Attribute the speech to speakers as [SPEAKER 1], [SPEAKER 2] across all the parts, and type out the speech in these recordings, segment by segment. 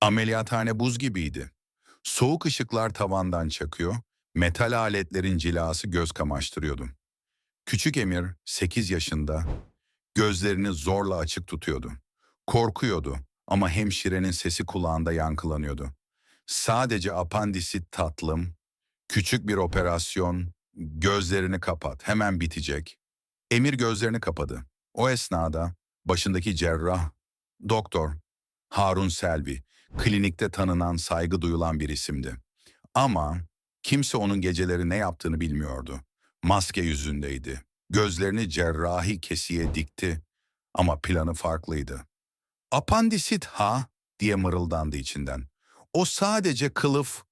[SPEAKER 1] Ameliyathane buz gibiydi. Soğuk ışıklar tavandan çakıyor, metal aletlerin cilası göz kamaştırıyordu. Küçük Emir 8 yaşında, gözlerini zorla açık tutuyordu. Korkuyordu ama hemşirenin sesi kulağında yankılanıyordu. Sadece apandisit tatlım, küçük bir operasyon, gözlerini kapat, hemen bitecek. Emir gözlerini kapadı. O esnada başındaki cerrah, doktor, Harun Selvi, klinikte tanınan, saygı duyulan bir isimdi. Ama kimse onun geceleri ne yaptığını bilmiyordu. Maske yüzündeydi. Gözlerini cerrahi kesiye dikti ama planı farklıydı. Apandisit ha diye mırıldandı içinden. O sadece kılıf,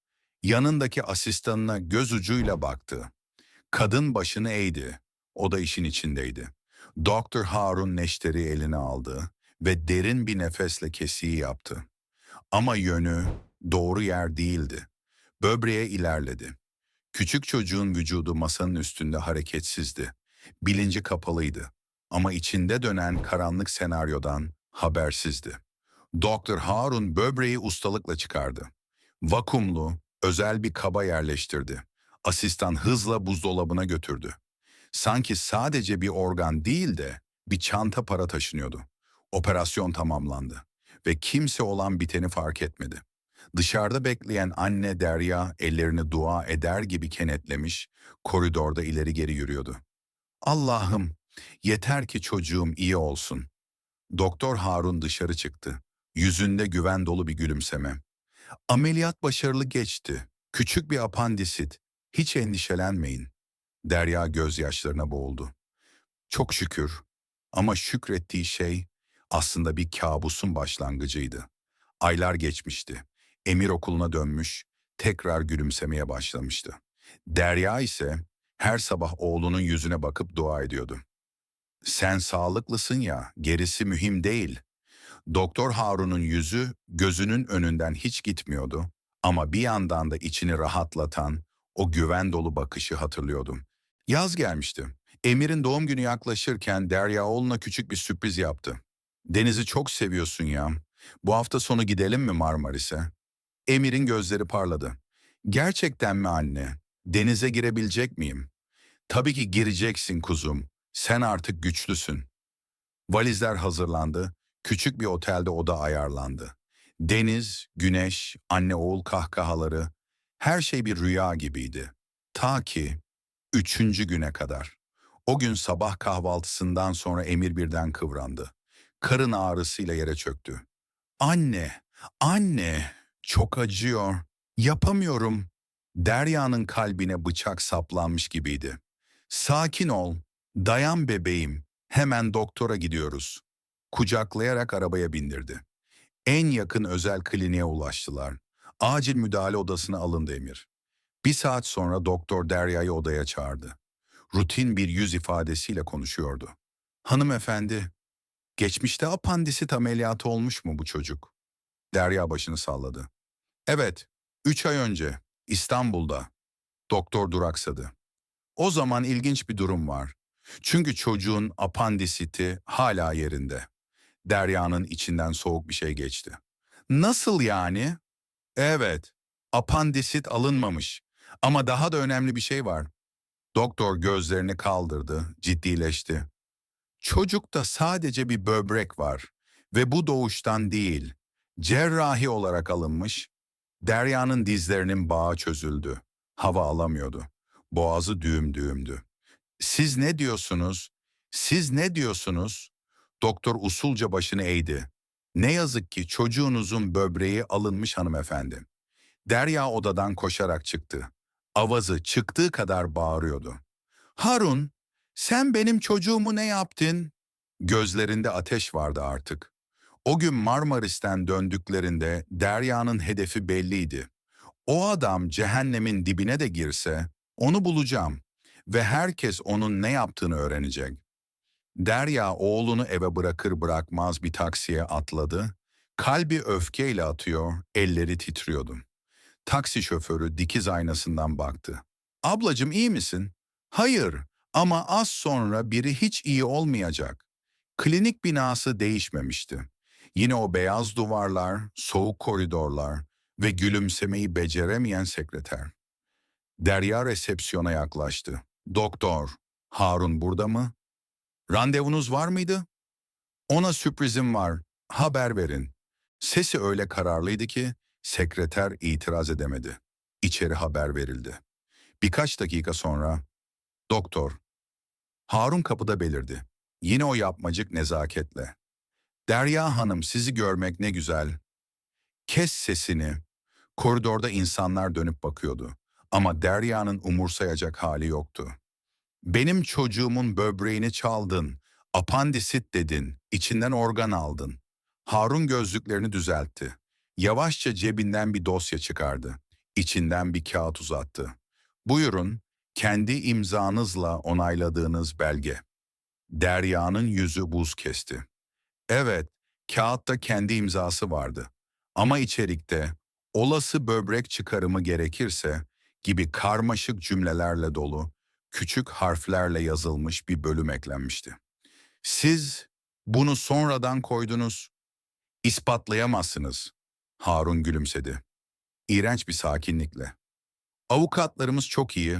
[SPEAKER 1] yanındaki asistanına göz ucuyla baktı. Kadın başını eğdi. O da işin içindeydi. Doktor Harun neşteri eline aldı ve derin bir nefesle kesiyi yaptı. Ama yönü doğru yer değildi. Böbreğe ilerledi. Küçük çocuğun vücudu masanın üstünde hareketsizdi. Bilinci kapalıydı ama içinde dönen karanlık senaryodan habersizdi. Doktor Harun böbreği ustalıkla çıkardı. Vakumlu, özel bir kaba yerleştirdi. Asistan hızla buzdolabına götürdü. Sanki sadece bir organ değil de bir çanta para taşınıyordu. Operasyon tamamlandı ve kimse olan biteni fark etmedi. Dışarıda bekleyen anne Derya ellerini dua eder gibi kenetlemiş, koridorda ileri geri yürüyordu. Allah'ım, yeter ki çocuğum iyi olsun. Doktor Harun dışarı çıktı. Yüzünde güven dolu bir gülümseme. Ameliyat başarılı geçti. Küçük bir apandisit. Hiç endişelenmeyin. Derya gözyaşlarına boğuldu. Çok şükür ama şükrettiği şey aslında bir kabusun başlangıcıydı. Aylar geçmişti. Emir okuluna dönmüş, tekrar gülümsemeye başlamıştı. Derya ise her sabah oğlunun yüzüne bakıp dua ediyordu. Sen sağlıklısın ya, gerisi mühim değil. Doktor Harun'un yüzü gözünün önünden hiç gitmiyordu ama bir yandan da içini rahatlatan o güven dolu bakışı hatırlıyordum. Yaz gelmişti. Emir'in doğum günü yaklaşırken Derya oğluna küçük bir sürpriz yaptı. Denizi çok seviyorsun ya. Bu hafta sonu gidelim mi Marmaris'e? Emir'in gözleri parladı. Gerçekten mi anne? Denize girebilecek miyim? Tabii ki gireceksin kuzum. Sen artık güçlüsün. Valizler hazırlandı. Küçük bir otelde oda ayarlandı. Deniz, güneş, anne oğul kahkahaları, her şey bir rüya gibiydi. Ta ki üçüncü güne kadar. O gün sabah kahvaltısından sonra Emir birden kıvrandı. Karın ağrısıyla yere çöktü. Anne, anne, çok acıyor. Yapamıyorum. Derya'nın kalbine bıçak saplanmış gibiydi. Sakin ol, dayan bebeğim, hemen doktora gidiyoruz. Kucaklayarak arabaya bindirdi. En yakın özel kliniğe ulaştılar. Acil müdahale odasına alındı Emir. Bir saat sonra doktor Derya'yı odaya çağırdı. Rutin bir yüz ifadesiyle konuşuyordu. Hanımefendi, geçmişte apandisit ameliyatı olmuş mu bu çocuk? Derya başını salladı. Evet, üç ay önce İstanbul'da. Doktor duraksadı. O zaman ilginç bir durum var. Çünkü çocuğun apandisiti hala yerinde. Derya'nın içinden soğuk bir şey geçti. Nasıl yani? Evet, apandisit alınmamış. Ama daha da önemli bir şey var. Doktor gözlerini kaldırdı, ciddileşti. Çocukta sadece bir böbrek var ve bu doğuştan değil, cerrahi olarak alınmış. Derya'nın dizlerinin bağı çözüldü. Hava alamıyordu. Boğazı düğüm düğümdü. Siz ne diyorsunuz? Siz ne diyorsunuz? Doktor usulca başını eğdi. Ne yazık ki çocuğunuzun böbreği alınmış hanımefendi. Derya odadan koşarak çıktı. Avazı çıktığı kadar bağırıyordu. Harun, sen benim çocuğumu ne yaptın? Gözlerinde ateş vardı artık. O gün Marmaris'ten döndüklerinde Derya'nın hedefi belliydi. O adam cehennemin dibine de girse onu bulacağım ve herkes onun ne yaptığını öğrenecek. Derya oğlunu eve bırakır bırakmaz bir taksiye atladı. Kalbi öfkeyle atıyor, elleri titriyordu. Taksi şoförü dikiz aynasından baktı. Ablacım iyi misin? Hayır ama az sonra biri hiç iyi olmayacak. Klinik binası değişmemişti. Yine o beyaz duvarlar, soğuk koridorlar ve gülümsemeyi beceremeyen sekreter. Derya resepsiyona yaklaştı. Doktor, Harun burada mı? Randevunuz var mıydı? Ona sürprizim var, haber verin. Sesi öyle kararlıydı ki sekreter itiraz edemedi. İçeri haber verildi. Birkaç dakika sonra, doktor, Harun kapıda belirdi. Yine o yapmacık nezaketle. Derya Hanım sizi görmek ne güzel. Kes sesini. Koridorda insanlar dönüp bakıyordu. Ama Derya'nın umursayacak hali yoktu. Benim çocuğumun böbreğini çaldın, apandisit dedin, içinden organ aldın. Harun gözlüklerini düzeltti. Yavaşça cebinden bir dosya çıkardı. İçinden bir kağıt uzattı. Buyurun, kendi imzanızla onayladığınız belge. Derya'nın yüzü buz kesti. Evet, kağıtta kendi imzası vardı. Ama içerikte olası böbrek çıkarımı gerekirse gibi karmaşık cümlelerle dolu, küçük harflerle yazılmış bir bölüm eklenmişti. Siz bunu sonradan koydunuz. İspatlayamazsınız. Harun gülümsedi. İğrenç bir sakinlikle. Avukatlarımız çok iyi.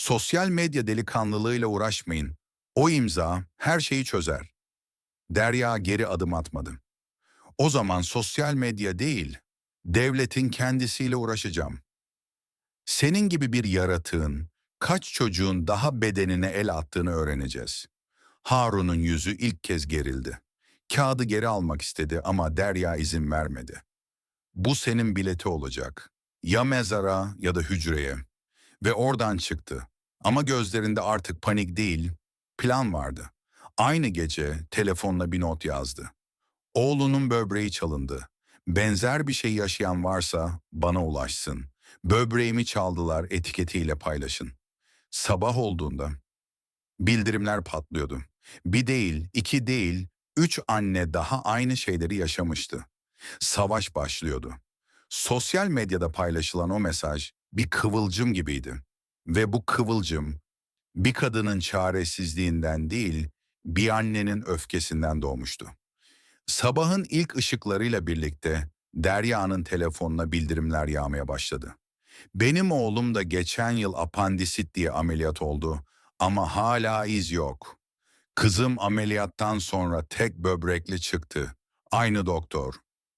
[SPEAKER 1] Sosyal medya delikanlılığıyla uğraşmayın. O imza her şeyi çözer. Derya geri adım atmadı. O zaman sosyal medya değil, devletin kendisiyle uğraşacağım. Senin gibi bir yaratığın kaç çocuğun daha bedenine el attığını öğreneceğiz. Harun'un yüzü ilk kez gerildi. Kağıdı geri almak istedi ama Derya izin vermedi. Bu senin bileti olacak. Ya mezara ya da hücreye. Ve oradan çıktı. Ama gözlerinde artık panik değil, plan vardı. Aynı gece telefonla bir not yazdı. Oğlunun böbreği çalındı. Benzer bir şey yaşayan varsa bana ulaşsın. Böbreğimi çaldılar etiketiyle paylaşın. Sabah olduğunda bildirimler patlıyordu. Bir değil, iki değil, üç anne daha aynı şeyleri yaşamıştı. Savaş başlıyordu. Sosyal medyada paylaşılan o mesaj bir kıvılcım gibiydi. Ve bu kıvılcım bir kadının çaresizliğinden değil, bir annenin öfkesinden doğmuştu. Sabahın ilk ışıklarıyla birlikte Derya'nın telefonuna bildirimler yağmaya başladı. Benim oğlum da geçen yıl apandisit diye ameliyat oldu ama hala iz yok. Kızım ameliyattan sonra tek böbrekli çıktı. Aynı doktor.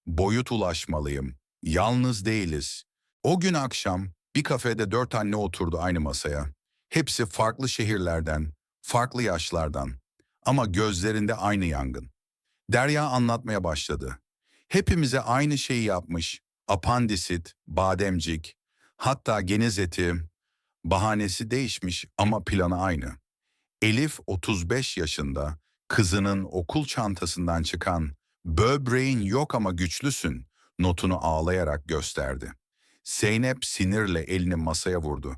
[SPEAKER 1] Boyut ulaşmalıyım. Yalnız değiliz. O gün akşam bir kafede dört anne oturdu aynı masaya. Hepsi farklı şehirlerden, farklı yaşlardan. Ama gözlerinde aynı yangın. Derya anlatmaya başladı. Hepimize aynı şeyi yapmış. Apandisit, bademcik, hatta geniz eti. Bahanesi değişmiş ama planı aynı. Elif 35 yaşında, kızının okul çantasından çıkan böbreğin yok ama güçlüsün notunu ağlayarak gösterdi. Zeynep sinirle elini masaya vurdu.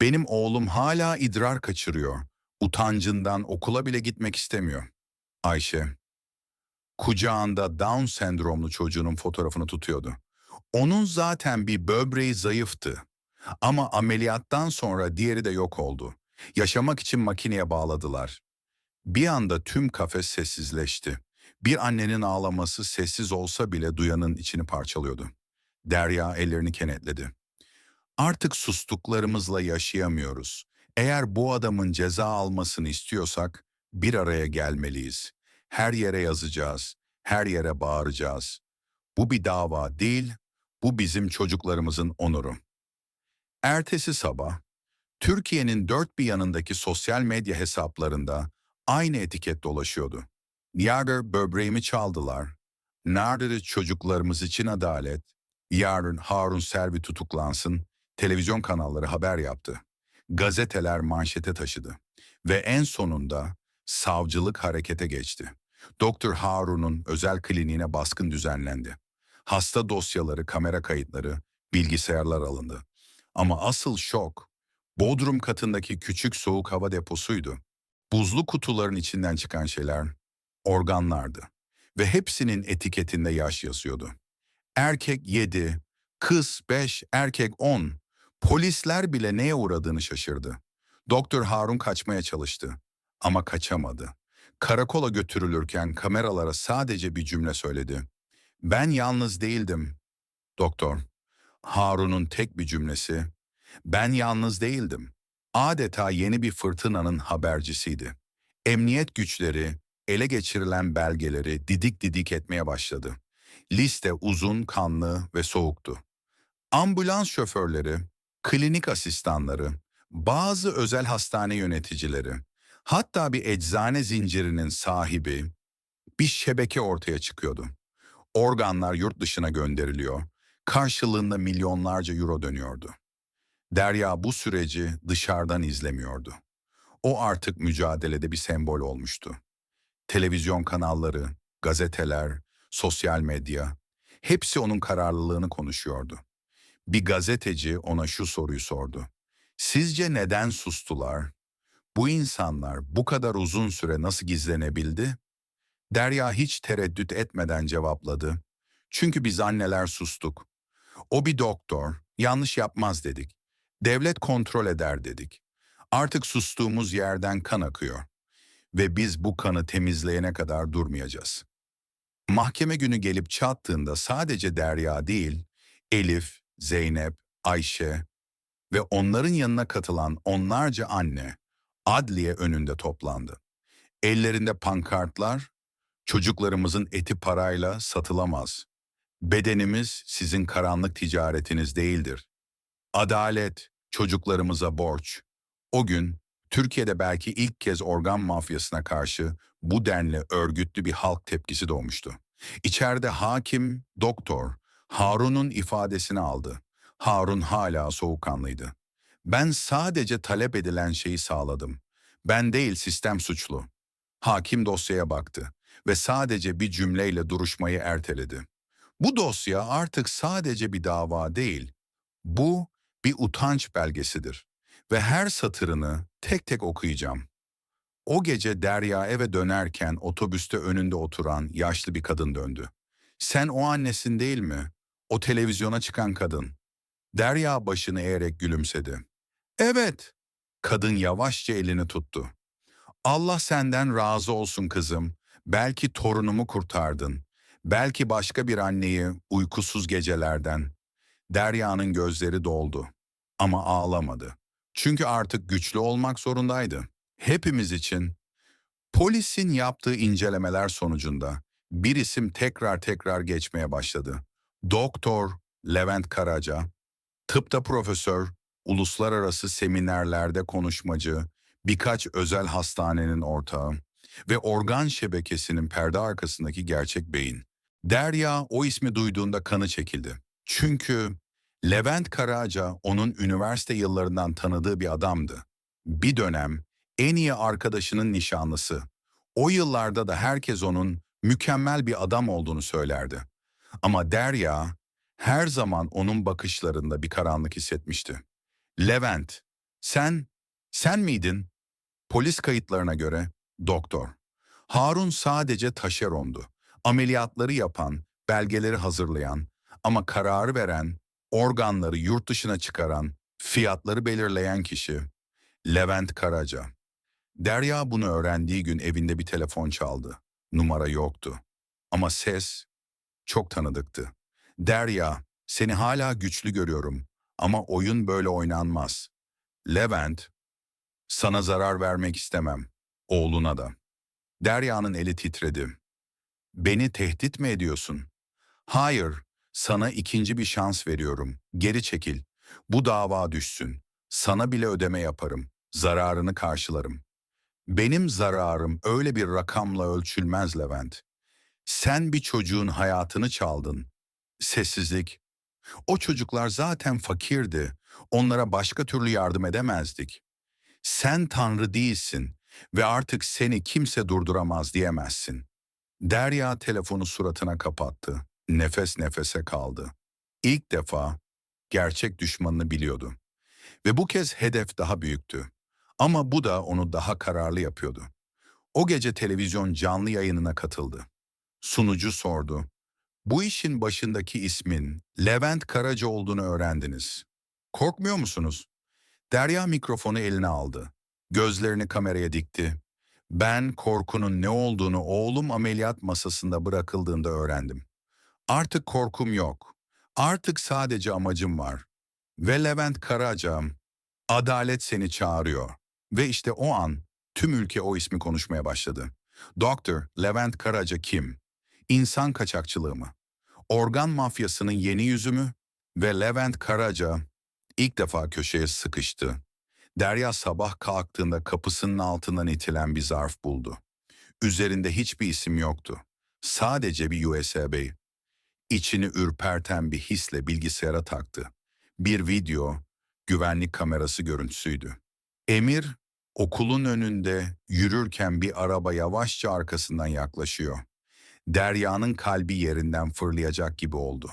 [SPEAKER 1] Benim oğlum hala idrar kaçırıyor. Utancından okula bile gitmek istemiyor. Ayşe, kucağında Down sendromlu çocuğunun fotoğrafını tutuyordu. Onun zaten bir böbreği zayıftı. Ama ameliyattan sonra diğeri de yok oldu. Yaşamak için makineye bağladılar. Bir anda tüm kafes sessizleşti. Bir annenin ağlaması sessiz olsa bile duyanın içini parçalıyordu. Derya ellerini kenetledi. Artık sustuklarımızla yaşayamıyoruz. Eğer bu adamın ceza almasını istiyorsak bir araya gelmeliyiz. Her yere yazacağız, her yere bağıracağız. Bu bir dava değil, bu bizim çocuklarımızın onuru. Ertesi sabah, Türkiye'nin dört bir yanındaki sosyal medya hesaplarında aynı etiket dolaşıyordu. Niagara böbreğimi çaldılar. Nerede çocuklarımız için adalet? Yarın Harun Servi tutuklansın. Televizyon kanalları haber yaptı. Gazeteler manşete taşıdı. Ve en sonunda savcılık harekete geçti. Doktor Harun'un özel kliniğine baskın düzenlendi. Hasta dosyaları, kamera kayıtları, bilgisayarlar alındı. Ama asıl şok, Bodrum katındaki küçük soğuk hava deposuydu. Buzlu kutuların içinden çıkan şeyler organlardı ve hepsinin etiketinde yaş yazıyordu. Erkek 7, kız 5, erkek 10. Polisler bile neye uğradığını şaşırdı. Doktor Harun kaçmaya çalıştı ama kaçamadı. Karakola götürülürken kameralara sadece bir cümle söyledi. Ben yalnız değildim. Doktor, Harun'un tek bir cümlesi, ben yalnız değildim. Adeta yeni bir fırtınanın habercisiydi. Emniyet güçleri ele geçirilen belgeleri didik didik etmeye başladı. Liste uzun, kanlı ve soğuktu. Ambulans şoförleri, klinik asistanları, bazı özel hastane yöneticileri, hatta bir eczane zincirinin sahibi bir şebeke ortaya çıkıyordu. Organlar yurt dışına gönderiliyor, karşılığında milyonlarca euro dönüyordu. Derya bu süreci dışarıdan izlemiyordu. O artık mücadelede bir sembol olmuştu. Televizyon kanalları, gazeteler, sosyal medya, hepsi onun kararlılığını konuşuyordu. Bir gazeteci ona şu soruyu sordu. Sizce neden sustular? Bu insanlar bu kadar uzun süre nasıl gizlenebildi? Derya hiç tereddüt etmeden cevapladı. Çünkü biz anneler sustuk. O bir doktor, yanlış yapmaz dedik. Devlet kontrol eder dedik. Artık sustuğumuz yerden kan akıyor. Ve biz bu kanı temizleyene kadar durmayacağız. Mahkeme günü gelip çattığında sadece Derya değil, Elif, Zeynep, Ayşe ve onların yanına katılan onlarca anne adliye önünde toplandı. Ellerinde pankartlar, çocuklarımızın eti parayla satılamaz. Bedenimiz sizin karanlık ticaretiniz değildir. Adalet çocuklarımıza borç. O gün Türkiye'de belki ilk kez organ mafyasına karşı bu denli örgütlü bir halk tepkisi doğmuştu. İçeride hakim, doktor, Harun'un ifadesini aldı. Harun hala soğukkanlıydı. Ben sadece talep edilen şeyi sağladım. Ben değil sistem suçlu. Hakim dosyaya baktı ve sadece bir cümleyle duruşmayı erteledi. Bu dosya artık sadece bir dava değil. Bu bir utanç belgesidir ve her satırını tek tek okuyacağım. O gece Derya eve dönerken otobüste önünde oturan yaşlı bir kadın döndü. Sen o annesin değil mi? O televizyona çıkan kadın. Derya başını eğerek gülümsedi. Evet. Kadın yavaşça elini tuttu. Allah senden razı olsun kızım. Belki torunumu kurtardın. Belki başka bir anneyi uykusuz gecelerden. Derya'nın gözleri doldu. Ama ağlamadı. Çünkü artık güçlü olmak zorundaydı. Hepimiz için polisin yaptığı incelemeler sonucunda bir isim tekrar tekrar geçmeye başladı. Doktor Levent Karaca, tıpta profesör, uluslararası seminerlerde konuşmacı, birkaç özel hastanenin ortağı ve organ şebekesinin perde arkasındaki gerçek beyin. Derya o ismi duyduğunda kanı çekildi. Çünkü Levent Karaca onun üniversite yıllarından tanıdığı bir adamdı. Bir dönem en iyi arkadaşının nişanlısı. O yıllarda da herkes onun mükemmel bir adam olduğunu söylerdi. Ama Derya her zaman onun bakışlarında bir karanlık hissetmişti. Levent, sen, sen miydin? Polis kayıtlarına göre doktor. Harun sadece taşerondu. Ameliyatları yapan, belgeleri hazırlayan ama kararı veren, organları yurt dışına çıkaran, fiyatları belirleyen kişi Levent Karaca. Derya bunu öğrendiği gün evinde bir telefon çaldı. Numara yoktu. Ama ses çok tanıdıktı. Derya, seni hala güçlü görüyorum ama oyun böyle oynanmaz. Levent, sana zarar vermek istemem. Oğluna da. Derya'nın eli titredi. Beni tehdit mi ediyorsun? Hayır, sana ikinci bir şans veriyorum. Geri çekil. Bu dava düşsün. Sana bile ödeme yaparım. Zararını karşılarım. Benim zararım öyle bir rakamla ölçülmez Levent. Sen bir çocuğun hayatını çaldın. Sessizlik. O çocuklar zaten fakirdi. Onlara başka türlü yardım edemezdik. Sen Tanrı değilsin ve artık seni kimse durduramaz diyemezsin. Derya telefonu suratına kapattı. Nefes nefese kaldı. İlk defa gerçek düşmanını biliyordu. Ve bu kez hedef daha büyüktü. Ama bu da onu daha kararlı yapıyordu. O gece televizyon canlı yayınına katıldı. Sunucu sordu. Bu işin başındaki ismin Levent Karaca olduğunu öğrendiniz. Korkmuyor musunuz? Derya mikrofonu eline aldı. Gözlerini kameraya dikti Ben korkunun ne olduğunu oğlum ameliyat masasında bırakıldığında öğrendim. Artık korkum yok. Artık sadece amacım var. Ve Levent Karaca, adalet seni çağırıyor. Ve işte o an tüm ülke o ismi konuşmaya başladı. Doktor Levent Karaca kim? İnsan kaçakçılığı mı? Organ mafyasının yeni yüzü mü? Ve Levent Karaca ilk defa köşeye sıkıştı. Derya sabah kalktığında kapısının altından itilen bir zarf buldu. Üzerinde hiçbir isim yoktu. Sadece bir USB. İçini ürperten bir hisle bilgisayara taktı. Bir video, güvenlik kamerası görüntüsüydü. Emir, okulun önünde yürürken bir araba yavaşça arkasından yaklaşıyor. Derya'nın kalbi yerinden fırlayacak gibi oldu.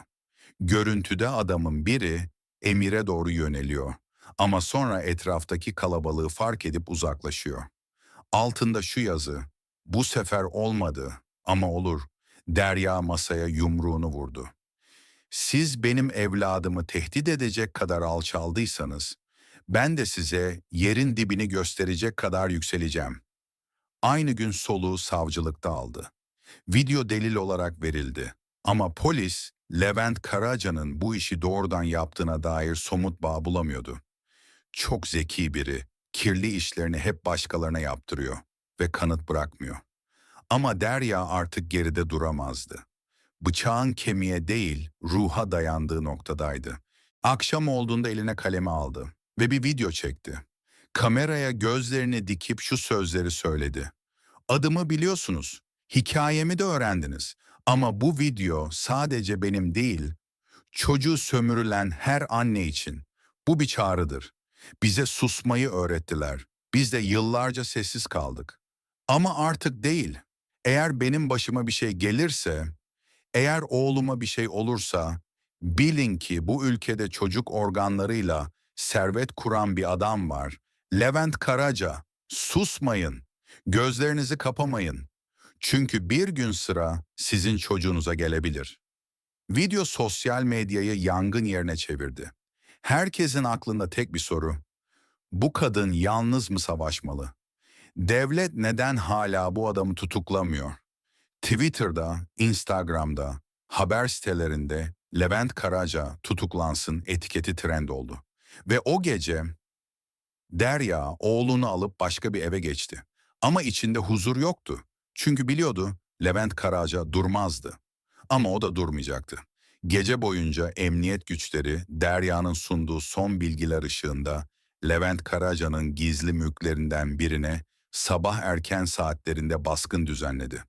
[SPEAKER 1] Görüntüde adamın biri Emir'e doğru yöneliyor. Ama sonra etraftaki kalabalığı fark edip uzaklaşıyor. Altında şu yazı, bu sefer olmadı ama olur. Derya masaya yumruğunu vurdu. Siz benim evladımı tehdit edecek kadar alçaldıysanız, ben de size yerin dibini gösterecek kadar yükseleceğim. Aynı gün soluğu savcılıkta aldı. Video delil olarak verildi. Ama polis, Levent Karaca'nın bu işi doğrudan yaptığına dair somut bağ bulamıyordu. Çok zeki biri, kirli işlerini hep başkalarına yaptırıyor ve kanıt bırakmıyor. Ama Derya artık geride duramazdı. Bıçağın kemiğe değil, ruha dayandığı noktadaydı. Akşam olduğunda eline kalemi aldı ve bir video çekti. Kameraya gözlerini dikip şu sözleri söyledi. Adımı biliyorsunuz, hikayemi de öğrendiniz. Ama bu video sadece benim değil, çocuğu sömürülen her anne için. Bu bir çağrıdır. Bize susmayı öğrettiler. Biz de yıllarca sessiz kaldık. Ama artık değil. Eğer benim başıma bir şey gelirse, eğer oğluma bir şey olursa, bilin ki bu ülkede çocuk organlarıyla servet kuran bir adam var. Levent Karaca, susmayın. Gözlerinizi kapamayın. Çünkü bir gün sıra sizin çocuğunuza gelebilir. Video sosyal medyayı yangın yerine çevirdi. Herkesin aklında tek bir soru. Bu kadın yalnız mı savaşmalı? Devlet neden hala bu adamı tutuklamıyor? Twitter'da, Instagram'da, haber sitelerinde Levent Karaca tutuklansın etiketi trend oldu. Ve o gece Derya oğlunu alıp başka bir eve geçti. Ama içinde huzur yoktu. Çünkü biliyordu Levent Karaca durmazdı. Ama o da durmayacaktı. Gece boyunca emniyet güçleri Derya'nın sunduğu son bilgiler ışığında Levent Karaca'nın gizli mülklerinden birine sabah erken saatlerinde baskın düzenledi.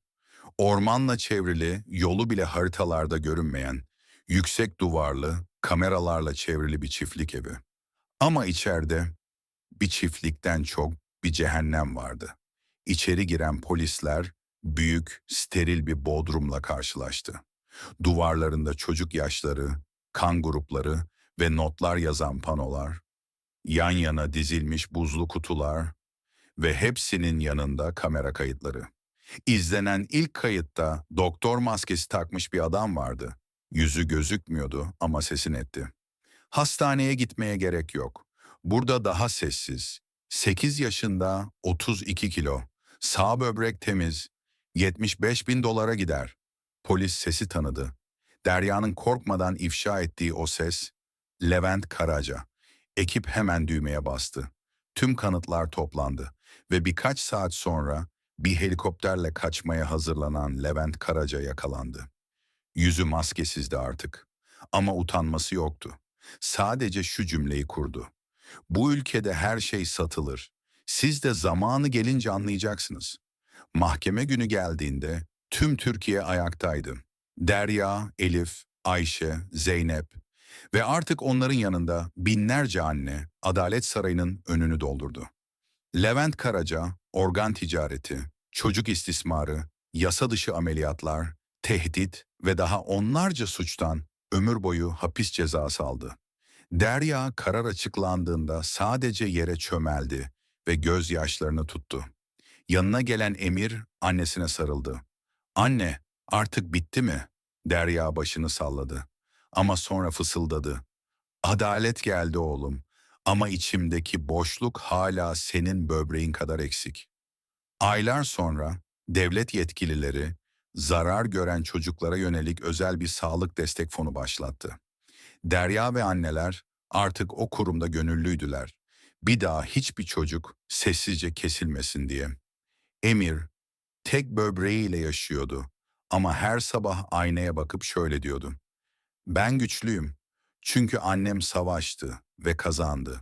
[SPEAKER 1] Ormanla çevrili, yolu bile haritalarda görünmeyen, yüksek duvarlı, kameralarla çevrili bir çiftlik evi. Ama içeride bir çiftlikten çok bir cehennem vardı. İçeri giren polisler büyük, steril bir bodrumla karşılaştı. Duvarlarında çocuk yaşları, kan grupları ve notlar yazan panolar, yan yana dizilmiş buzlu kutular ve hepsinin yanında kamera kayıtları. İzlenen ilk kayıtta doktor maskesi takmış bir adam vardı. Yüzü gözükmüyordu ama sesi netti. Hastaneye gitmeye gerek yok. Burada daha sessiz. 8 yaşında, 32 kilo. Sağ böbrek temiz. 75 bin dolara gider. Polis sesi tanıdı. Derya'nın korkmadan ifşa ettiği o ses, Levent Karaca. Ekip hemen düğmeye bastı. Tüm kanıtlar toplandı ve birkaç saat sonra bir helikopterle kaçmaya hazırlanan Levent Karaca yakalandı. Yüzü maskesizdi artık ama utanması yoktu. Sadece şu cümleyi kurdu. Bu ülkede her şey satılır. Siz de zamanı gelince anlayacaksınız. Mahkeme günü geldiğinde tüm Türkiye ayaktaydı. Derya, Elif, Ayşe, Zeynep ve artık onların yanında binlerce anne Adalet Sarayı'nın önünü doldurdu. Levent Karaca, organ ticareti, çocuk istismarı, yasa dışı ameliyatlar, tehdit ve daha onlarca suçtan ömür boyu hapis cezası aldı. Derya karar açıklandığında sadece yere çömeldi ve gözyaşlarını tuttu. Yanına gelen Emir annesine sarıldı. Anne, artık bitti mi? Derya başını salladı. Ama sonra fısıldadı. Adalet geldi oğlum ama içimdeki boşluk hala senin böbreğin kadar eksik. Aylar sonra devlet yetkilileri zarar gören çocuklara yönelik özel bir sağlık destek fonu başlattı. Derya ve anneler artık o kurumda gönüllüydüler. Bir daha hiçbir çocuk sessizce kesilmesin diye. Emir tek böbreğiyle yaşıyordu ama her sabah aynaya bakıp şöyle diyordu. Ben güçlüyüm çünkü annem savaştı ve kazandı.